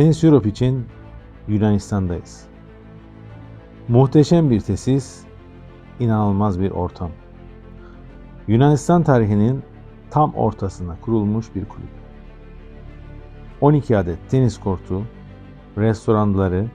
Tenis Europe için Yunanistan'dayız. Muhteşem bir tesis, inanılmaz bir ortam. Yunanistan tarihinin tam ortasına kurulmuş bir kulüp. 12 adet tenis kortu, restoranları,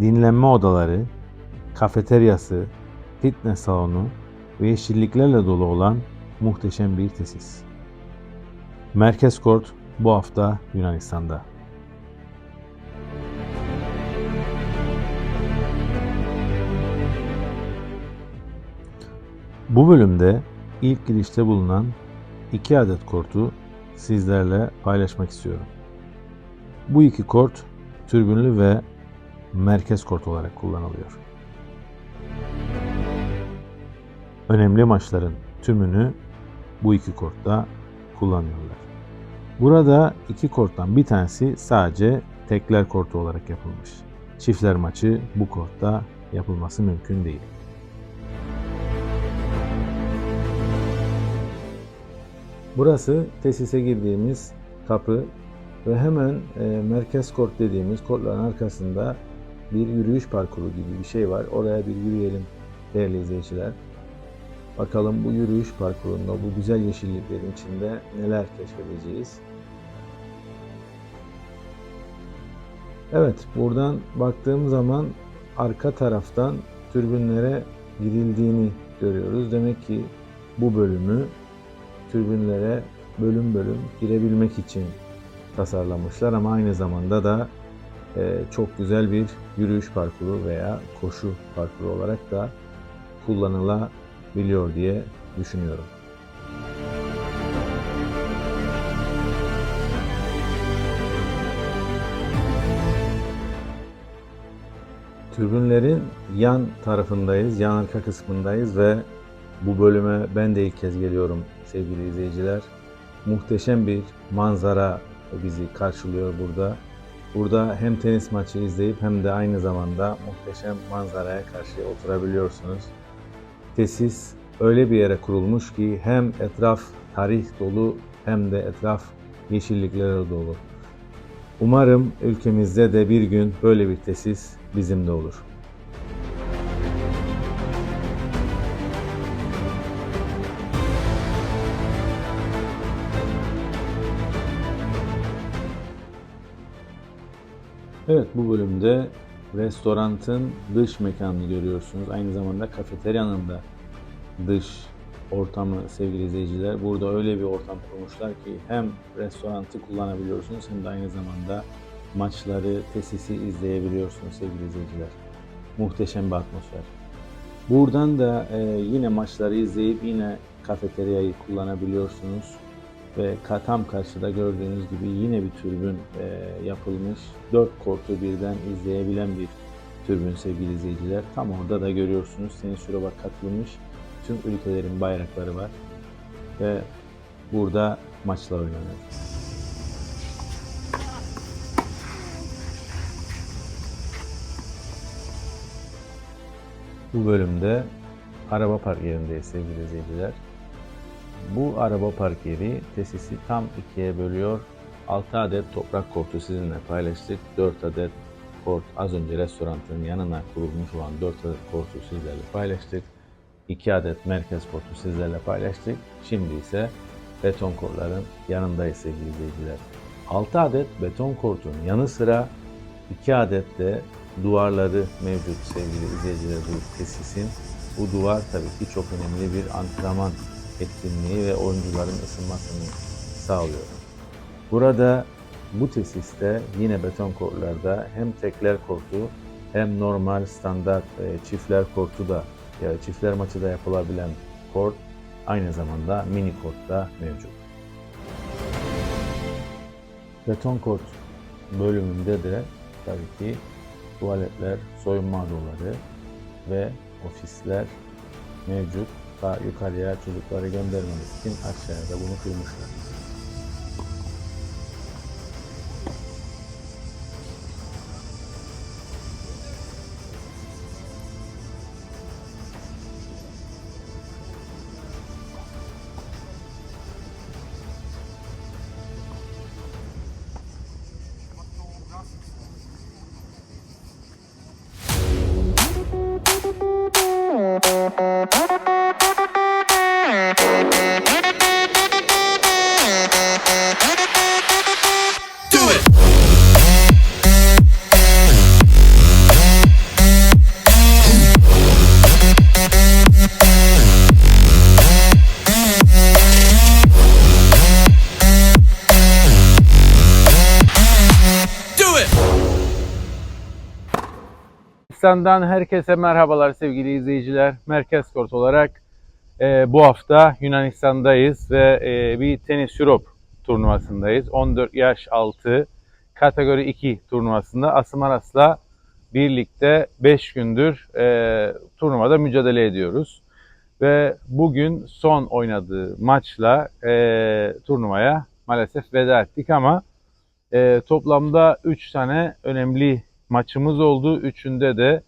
dinlenme odaları, kafeteryası, fitness salonu ve yeşilliklerle dolu olan muhteşem bir tesis. Merkez Kort bu hafta Yunanistan'da. Bu bölümde ilk girişte bulunan iki adet kortu sizlerle paylaşmak istiyorum. Bu iki kort türbünlü ve merkez kort olarak kullanılıyor. Önemli maçların tümünü bu iki kortta kullanıyorlar. Burada iki korttan bir tanesi sadece tekler kortu olarak yapılmış. Çiftler maçı bu kortta yapılması mümkün değil. Burası tesise girdiğimiz kapı ve hemen e, merkez kort dediğimiz kortların arkasında bir yürüyüş parkuru gibi bir şey var. Oraya bir yürüyelim değerli izleyiciler. Bakalım bu yürüyüş parkurunda bu güzel yeşilliklerin içinde neler keşfedeceğiz. Evet, buradan baktığım zaman arka taraftan türbünlere girildiğini görüyoruz. Demek ki bu bölümü türbünlere bölüm bölüm girebilmek için tasarlamışlar ama aynı zamanda da e, çok güzel bir yürüyüş parkuru veya koşu parkuru olarak da kullanılabiliyor diye düşünüyorum. Türbünlerin yan tarafındayız, yan arka kısmındayız ve bu bölüme ben de ilk kez geliyorum sevgili izleyiciler. Muhteşem bir manzara bizi karşılıyor burada. Burada hem tenis maçı izleyip hem de aynı zamanda muhteşem manzaraya karşı oturabiliyorsunuz. Tesis öyle bir yere kurulmuş ki hem etraf tarih dolu hem de etraf yeşilliklere dolu. Umarım ülkemizde de bir gün böyle bir tesis bizim de olur. Evet bu bölümde restorantın dış mekanını görüyorsunuz. Aynı zamanda kafeteryanın da dış ortamı sevgili izleyiciler. Burada öyle bir ortam kurmuşlar ki hem restorantı kullanabiliyorsunuz hem de aynı zamanda maçları, tesisi izleyebiliyorsunuz sevgili izleyiciler. Muhteşem bir atmosfer. Buradan da e, yine maçları izleyip yine kafeteryayı kullanabiliyorsunuz ve tam karşıda gördüğünüz gibi yine bir türbün e, yapılmış. Dört kortu birden izleyebilen bir türbün sevgili izleyiciler. Tam orada da görüyorsunuz Tenis Europe'a katılmış tüm ülkelerin bayrakları var ve burada maçlar oynanıyor. Bu bölümde araba park yerindeyiz sevgili izleyiciler. Bu araba park yeri tesisi tam ikiye bölüyor. 6 adet toprak kortu sizinle paylaştık. 4 adet kort az önce restoranın yanına kurulmuş olan 4 adet kortu sizlerle paylaştık. 2 adet merkez kortu sizlerle paylaştık. Şimdi ise beton kortların yanındayız sevgili izleyiciler. 6 adet beton kortun yanı sıra 2 adet de duvarları mevcut sevgili izleyiciler bu tesisin. Bu duvar tabii ki çok önemli bir antrenman etkinliği ve oyuncuların ısınmasını sağlıyor. Burada bu tesiste yine beton kortlarda hem tekler kortu hem normal standart e, çiftler kortu da ya çiftler maçı da yapılabilen kort aynı zamanda mini kort da mevcut. Beton kort bölümünde de tabii ki tuvaletler, soyunma odaları ve ofisler mevcut. Daha yukarıya çocukları göndermemek için aşağıya da bunu kurmuşlar. Yunanistan'dan herkese merhabalar sevgili izleyiciler. Merkez Kort olarak e, bu hafta Yunanistan'dayız ve e, bir Tenis Europe turnuvasındayız. 14 yaş altı kategori 2 turnuvasında Asım Aras'la birlikte 5 gündür e, turnuvada mücadele ediyoruz. Ve bugün son oynadığı maçla e, turnuvaya maalesef veda ettik ama e, toplamda 3 tane önemli maçımız oldu. Üçünde de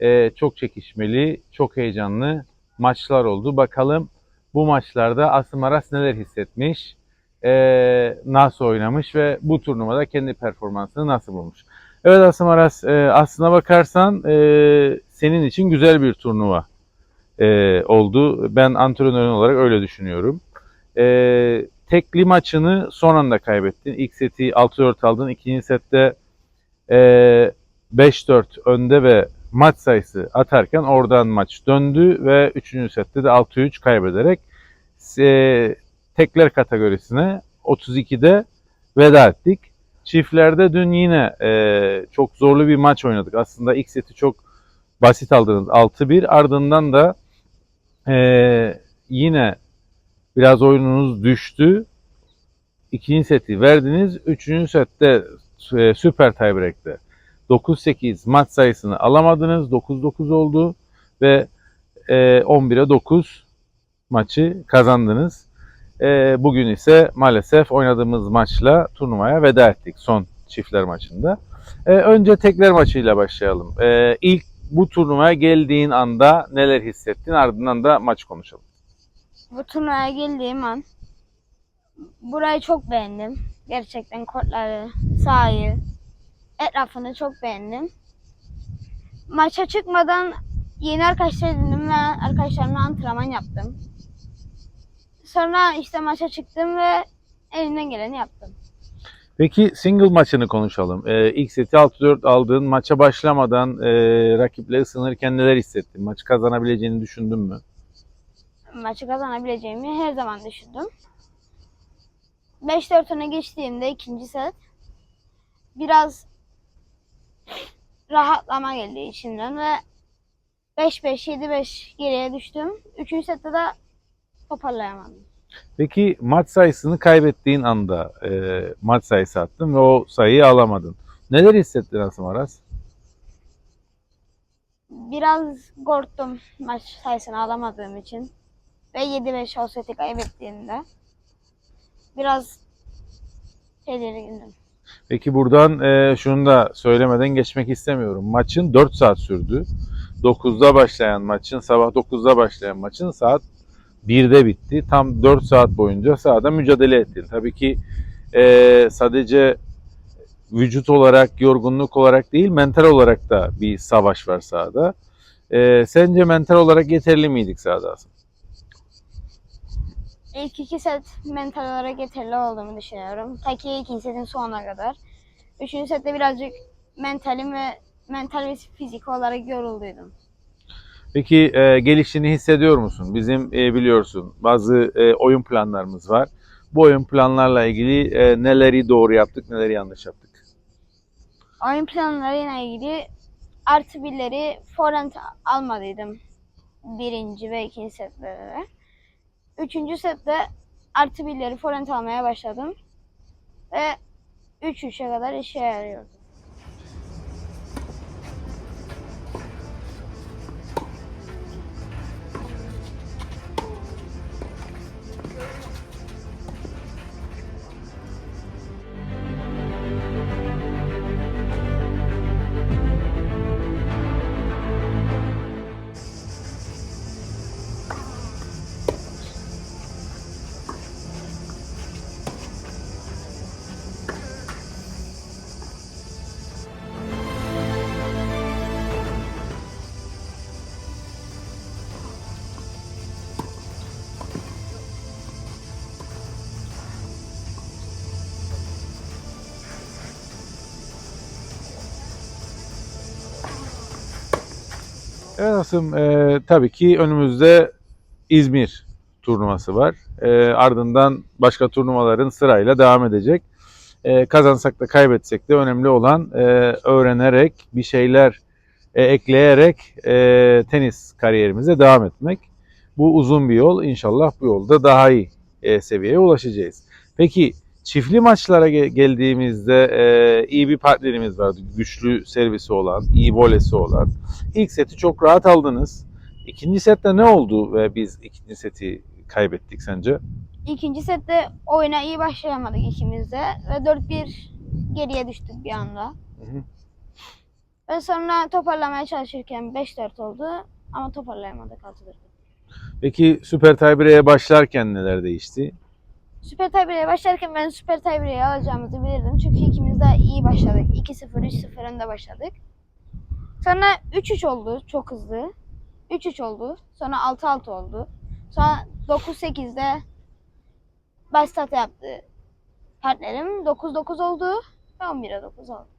e, çok çekişmeli, çok heyecanlı maçlar oldu. Bakalım bu maçlarda Asım Aras neler hissetmiş, e, nasıl oynamış ve bu turnuvada kendi performansını nasıl bulmuş. Evet Asım Aras, e, aslına bakarsan e, senin için güzel bir turnuva e, oldu. Ben antrenörün olarak öyle düşünüyorum. E, tekli maçını son anda kaybettin. İlk seti 6-4 aldın. İkinci sette e, 5-4 önde ve maç sayısı atarken oradan maç döndü ve 3. sette de 6-3 kaybederek e, tekler kategorisine 32'de veda ettik. Çiftlerde dün yine e, çok zorlu bir maç oynadık. Aslında ilk seti çok basit aldınız 6-1 ardından da e, yine biraz oyununuz düştü. İkinci seti verdiniz. Üçüncü sette e, süper tiebreak'te 9-8 maç sayısını alamadınız. 9-9 oldu ve e, 11'e 9 maçı kazandınız. E, bugün ise maalesef oynadığımız maçla turnuvaya veda ettik son çiftler maçında. E, önce tekler maçıyla başlayalım. E, ilk bu turnuvaya geldiğin anda neler hissettin? Ardından da maç konuşalım. Bu turnuvaya geldiğim an burayı çok beğendim. Gerçekten kortları, sahayı, etrafını çok beğendim. Maça çıkmadan yeni arkadaşlar edindim ve arkadaşlarımla antrenman yaptım. Sonra işte maça çıktım ve elimden geleni yaptım. Peki single maçını konuşalım. Ee, ilk seti 6-4 aldığın maça başlamadan e, rakiple ısınırken neler hissettin? Maçı kazanabileceğini düşündün mü? Maçı kazanabileceğimi her zaman düşündüm. 5-4 öne geçtiğimde ikinci set biraz rahatlama geldi içimden ve 5-5, 7-5 geriye düştüm. Üçüncü sette de toparlayamadım. Peki maç sayısını kaybettiğin anda e, maç sayısı attın ve o sayıyı alamadın. Neler hissettin Asım Aras? Biraz korktum maç sayısını alamadığım için ve 7-5 o seti kaybettiğimde biraz tedirgindim. Peki buradan e, şunu da söylemeden geçmek istemiyorum. Maçın 4 saat sürdü. 9'da başlayan maçın, sabah 9'da başlayan maçın saat 1'de bitti. Tam 4 saat boyunca sahada mücadele ettin. Tabii ki e, sadece vücut olarak, yorgunluk olarak değil, mental olarak da bir savaş var sahada. E, sence mental olarak yeterli miydik sahada Asım? İlk iki set mental olarak yeterli olduğumu düşünüyorum. Ta ki ikinci setin sonuna kadar. Üçüncü sette birazcık mentalim ve mental ve fizik olarak yorulduydum. Peki e, geliştiğini hissediyor musun? Bizim e, biliyorsun bazı e, oyun planlarımız var. Bu oyun planlarla ilgili e, neleri doğru yaptık, neleri yanlış yaptık? Oyun planlarıyla ilgili artı birleri forehand almadıydım. Birinci ve ikinci setlerde. Üçüncü sette artı birleri forehand almaya başladım. Ve 3-3'e kadar işe yarıyordu. Evet Asım, e, tabii ki önümüzde İzmir turnuvası var. E, ardından başka turnuvaların sırayla devam edecek. E, kazansak da kaybetsek de önemli olan e, öğrenerek, bir şeyler e, ekleyerek e, tenis kariyerimize devam etmek. Bu uzun bir yol. İnşallah bu yolda daha iyi e, seviyeye ulaşacağız. Peki çiftli maçlara ge- geldiğimizde e, iyi bir partnerimiz vardı. Güçlü servisi olan, iyi volesi olan. İlk seti çok rahat aldınız. İkinci sette ne oldu ve biz ikinci seti kaybettik sence? İkinci sette oyuna iyi başlayamadık ikimiz de ve 4-1 geriye düştük bir anda. hı. Ve sonra toparlamaya çalışırken 5-4 oldu ama toparlayamadık 6-4. Peki Süper Tiebreak'e başlarken neler değişti? Süper Tiebreak'e başlarken ben Süper Tiebreak'i alacağımızı bilirdim. Çünkü ikimiz de iyi başladık. 2-0, 3-0 önde başladık. Sonra 3-3 oldu çok hızlı. 3-3 oldu. Sonra 6-6 oldu. Sonra 9-8'de başlat yaptı partnerim. 9-9 oldu ve 11'e 9 oldu.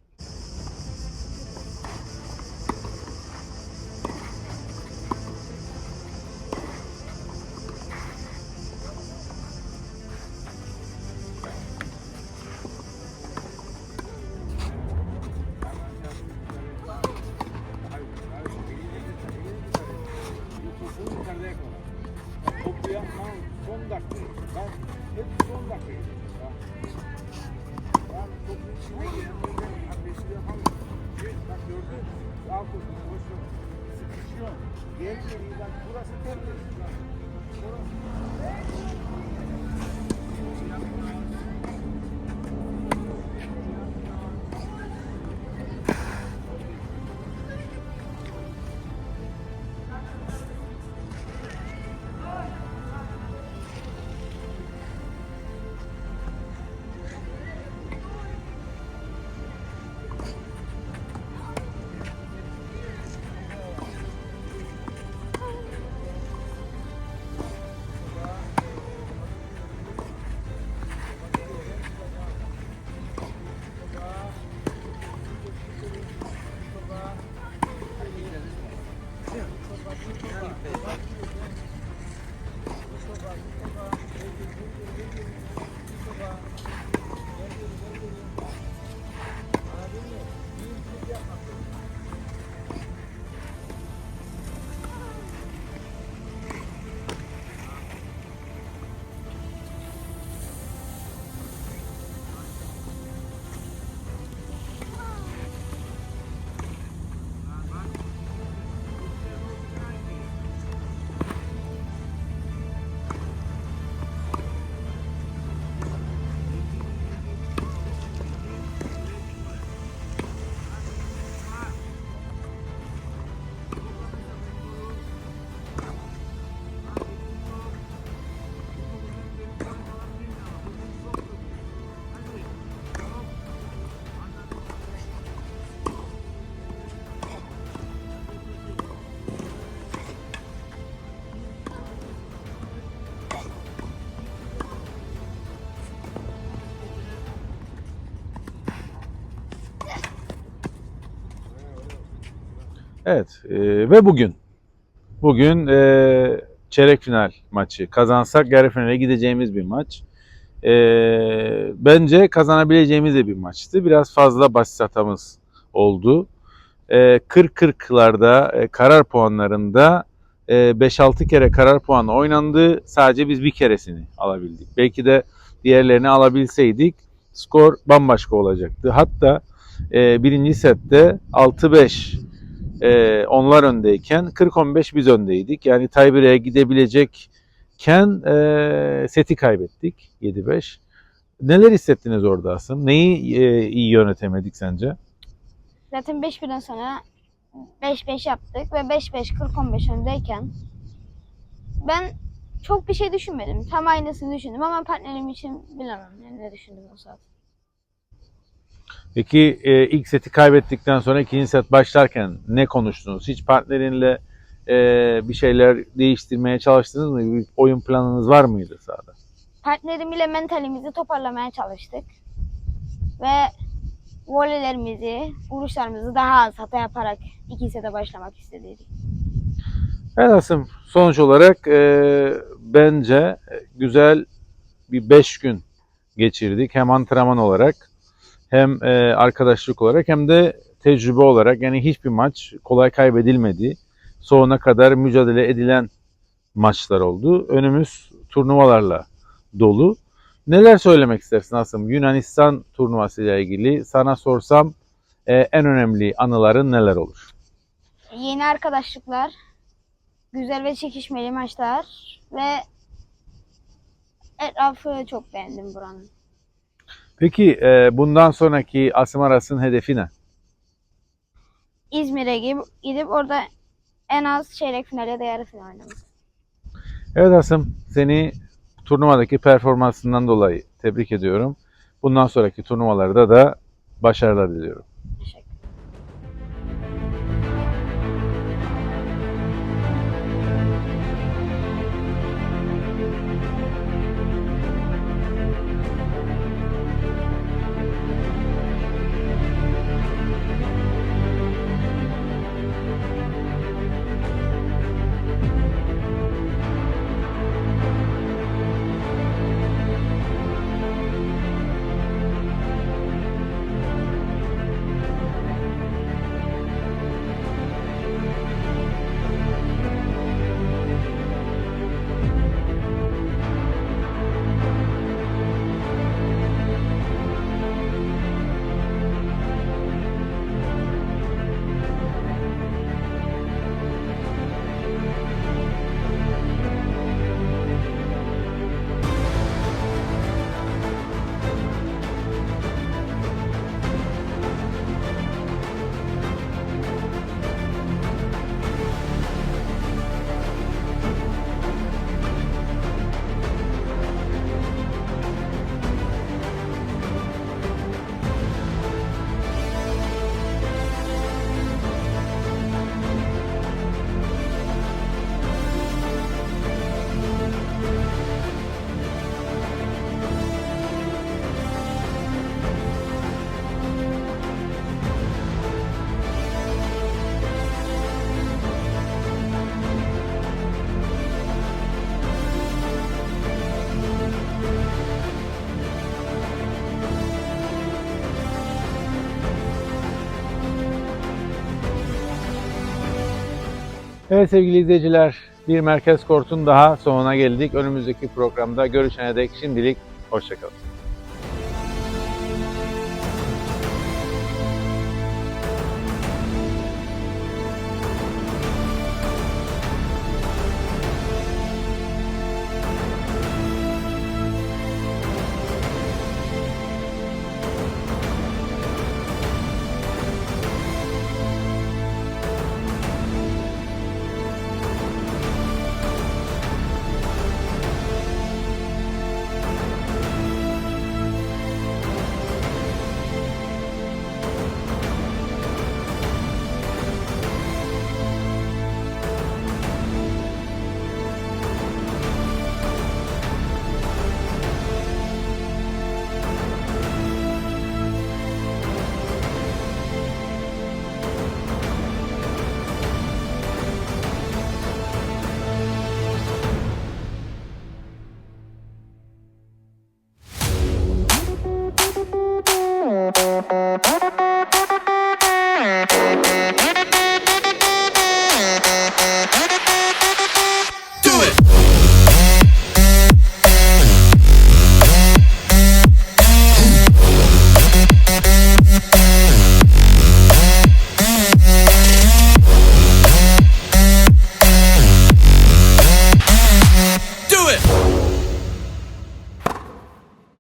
Evet e, ve bugün. Bugün e, çeyrek final maçı. Kazansak yarı finale gideceğimiz bir maç. E, bence kazanabileceğimiz de bir maçtı. Biraz fazla basit hatamız oldu. E, 40-40'larda e, karar puanlarında e, 5-6 kere karar puanı oynandı. Sadece biz bir keresini alabildik. Belki de diğerlerini alabilseydik skor bambaşka olacaktı. Hatta e, birinci sette 6-5 e, onlar öndeyken 40-15 biz öndeydik. Yani tiebreak'e gidebilecekken e, seti kaybettik 7-5. Neler hissettiniz orada Asım? Neyi e, iyi yönetemedik sence? Zaten 5-1'den sonra 5-5 yaptık ve 5-5 40-15 öndeyken ben çok bir şey düşünmedim. Tam aynısını düşündüm ama partnerim için bilemem ne düşündüm o saat. Peki e, ilk seti kaybettikten sonra ikinci set başlarken ne konuştunuz? Hiç partnerinle e, bir şeyler değiştirmeye çalıştınız mı? Bir oyun planınız var mıydı sahada? Partnerim ile mentalimizi toparlamaya çalıştık. Ve voleylerimizi, vuruşlarımızı daha az hata yaparak iki sete başlamak istedik. Evet Asım sonuç olarak e, bence güzel bir 5 gün geçirdik. Hem antrenman olarak hem e, arkadaşlık olarak hem de tecrübe olarak. Yani hiçbir maç kolay kaybedilmedi. Sonuna kadar mücadele edilen maçlar oldu. Önümüz turnuvalarla dolu. Neler söylemek istersin Asım? Yunanistan turnuvasıyla ilgili sana sorsam e, en önemli anıların neler olur? Yeni arkadaşlıklar, güzel ve çekişmeli maçlar ve etrafı çok beğendim buranın. Peki e, bundan sonraki Asım Aras'ın hedefi ne? İzmir'e gidip, gidip orada en az çeyrek final ya da yarı final oynamak. Evet Asım, seni turnuvadaki performansından dolayı tebrik ediyorum. Bundan sonraki turnuvalarda da başarılar diliyorum. Evet sevgili izleyiciler, bir merkez kortun daha sonuna geldik. Önümüzdeki programda görüşene dek şimdilik hoşçakalın.